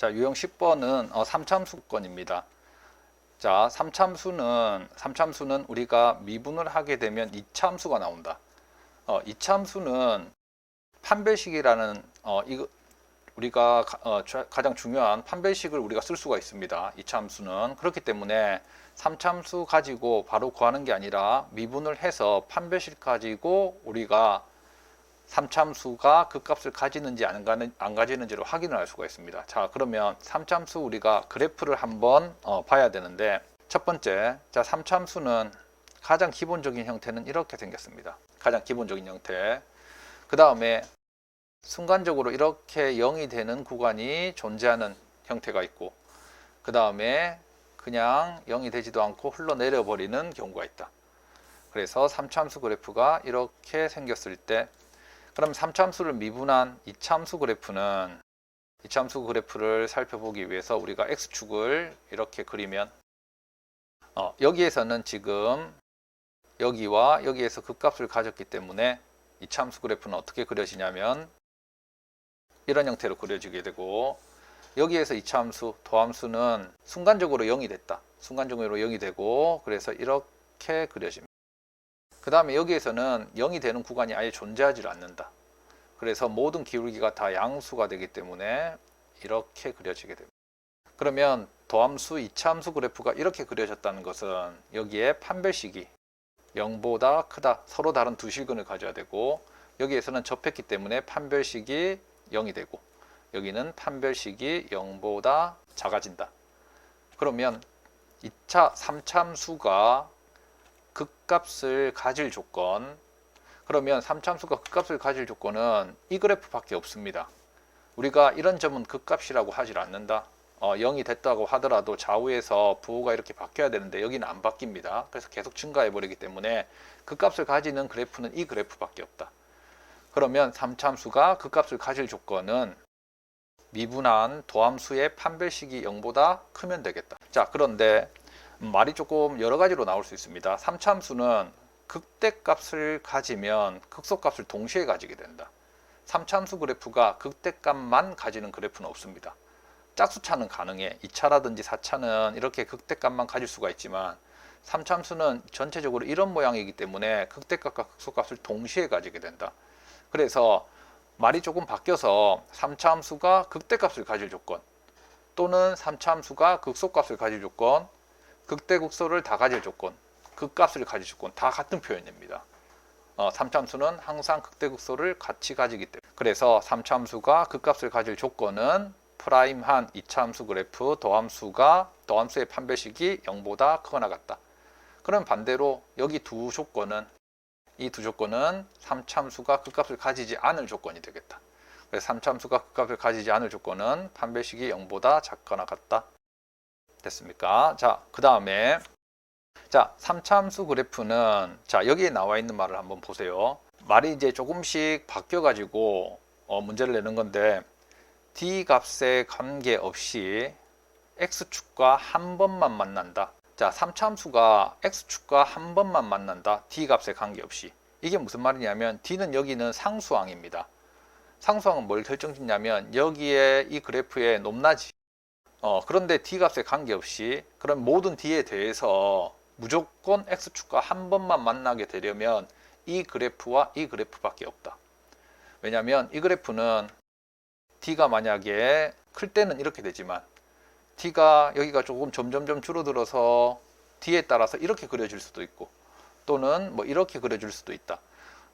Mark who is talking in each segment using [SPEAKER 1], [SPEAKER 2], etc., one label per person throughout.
[SPEAKER 1] 자, 유형 10번은 어, 삼참수권입니다. 자, 삼참수는 삼참수는 우리가 미분을 하게 되면 이참수가 나온다. 어, 이참수는 판별식이라는 어, 이거 우리가 가, 어, 자- 가장 중요한 판별식을 우리가 쓸 수가 있습니다. 이참수는 그렇기 때문에 삼참수 가지고 바로 구하는 게 아니라 미분을 해서 판별식 가지고 우리가 삼참수가 그 값을 가지는지 안, 가는, 안 가지는지를 확인을 할 수가 있습니다. 자, 그러면 삼참수 우리가 그래프를 한번 어, 봐야 되는데 첫 번째, 자, 삼참수는 가장 기본적인 형태는 이렇게 생겼습니다. 가장 기본적인 형태. 그 다음에 순간적으로 이렇게 0이 되는 구간이 존재하는 형태가 있고 그 다음에 그냥 0이 되지도 않고 흘러내려 버리는 경우가 있다. 그래서 삼참수 그래프가 이렇게 생겼을 때 그럼 삼참수를 미분한 이참수 그래프는 이참수 그래프를 살펴보기 위해서 우리가 x축을 이렇게 그리면 어, 여기에서는 지금 여기와 여기에서 극값을 가졌기 때문에 이참수 그래프는 어떻게 그려지냐면 이런 형태로 그려지게 되고 여기에서 이차함수, 도함수는 순간적으로 0이 됐다. 순간적으로 0이 되고 그래서 이렇게 그려집니다. 그 다음에 여기에서는 0이 되는 구간이 아예 존재하지 않는다. 그래서 모든 기울기가 다 양수가 되기 때문에 이렇게 그려지게 됩니다. 그러면 도함수, 이차함수 그래프가 이렇게 그려졌다는 것은 여기에 판별식이 0보다 크다. 서로 다른 두 실근을 가져야 되고 여기에서는 접했기 때문에 판별식이 0이 되고 여기는 판별식이 0보다 작아진다. 그러면 2차, 3참수가 극값을 가질 조건 그러면 3참수가 극값을 가질 조건은 이 그래프밖에 없습니다. 우리가 이런 점은 극값이라고 하질 않는다. 어, 0이 됐다고 하더라도 좌우에서 부호가 이렇게 바뀌어야 되는데 여기는 안 바뀝니다. 그래서 계속 증가해 버리기 때문에 극값을 가지는 그래프는 이 그래프밖에 없다. 그러면 3참수가 극값을 가질 조건은 미분한 도함수의 판별식이 0보다 크면 되겠다. 자, 그런데 말이 조금 여러 가지로 나올 수 있습니다. 3참수는 극대값을 가지면 극소값을 동시에 가지게 된다. 3참수 그래프가 극대값만 가지는 그래프는 없습니다. 짝수차는 가능해. 2차라든지 4차는 이렇게 극대값만 가질 수가 있지만 3참수는 전체적으로 이런 모양이기 때문에 극대값과 극소값을 동시에 가지게 된다. 그래서 말이 조금 바뀌어서 3차 함수가 극대값을 가질 조건 또는 3차 함수가 극소값을 가질 조건 극대 극소를 다 가질 조건 극값을 가질 조건 다 같은 표현입니다. 어, 3차 함수는 항상 극대 극소를 같이 가지기 때문에 그래서 3차 함수가 극값을 가질 조건은 프라임한 2차 함수 그래프 더함수가 더함수의 판별식이 0보다 크거나 같다. 그럼 반대로 여기 두 조건은 이 두 조건은 3참수가 극값을 가지지 않을 조건이 되겠다. 그래서 3참수가 극값을 가지지 않을 조건은 판별식이 0보다 작거나 같다. 됐습니까? 자, 그 다음에 자, 3참수 그래프는 자, 여기에 나와 있는 말을 한번 보세요. 말이 이제 조금씩 바뀌어 가지고 어, 문제를 내는 건데 d 값에 관계없이 x축과 한 번만 만난다. 자, 3참수가 x축과 한 번만 만난다. d 값에 관계없이. 이게 무슨 말이냐면 d는 여기는 상수항입니다. 상수항은 뭘 결정짓냐면 여기에 이 그래프의 높낮이. 어, 그런데 d 값에 관계없이 그럼 모든 d에 대해서 무조건 x축과 한 번만 만나게 되려면 이 그래프와 이 그래프밖에 없다. 왜냐하면 이 그래프는 d가 만약에 클 때는 이렇게 되지만 t가 여기가 조금 점점점 줄어들어서 d에 따라서 이렇게 그려질 수도 있고 또는 뭐 이렇게 그려질 수도 있다.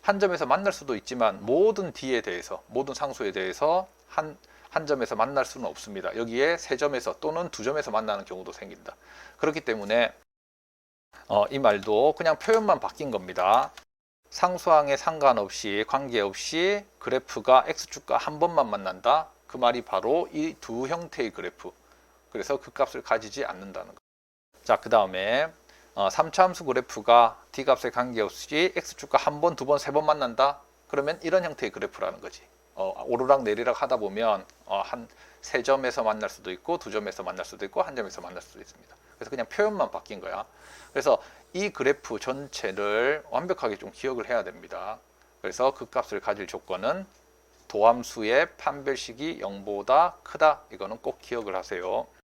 [SPEAKER 1] 한 점에서 만날 수도 있지만 모든 d에 대해서 모든 상수에 대해서 한, 한 점에서 만날 수는 없습니다. 여기에 세 점에서 또는 두 점에서 만나는 경우도 생긴다. 그렇기 때문에 어, 이 말도 그냥 표현만 바뀐 겁니다. 상수항에 상관없이 관계없이 그래프가 x축과 한 번만 만난다. 그 말이 바로 이 두 형태의 그래프. 그래서 그 값을 가지지 않는다는 거. 자, 그 다음에 어, 3차 함수 그래프가 d 값에 관계없이 x축과 한 번, 두 번, 세 번 만난다. 그러면 이런 형태의 그래프라는 거지. 어, 오르락 내리락 하다 보면 어, 한세 점에서 만날 수도 있고 두 점에서 만날 수도 있고 한 점에서 만날 수도 있습니다. 그래서 그냥 표현만 바뀐 거야. 그래서 이 그래프 전체를 완벽하게 좀 기억을 해야 됩니다. 그래서 그 값을 가질 조건은 도함수의 판별식이 0보다 크다. 이거는 꼭 기억을 하세요.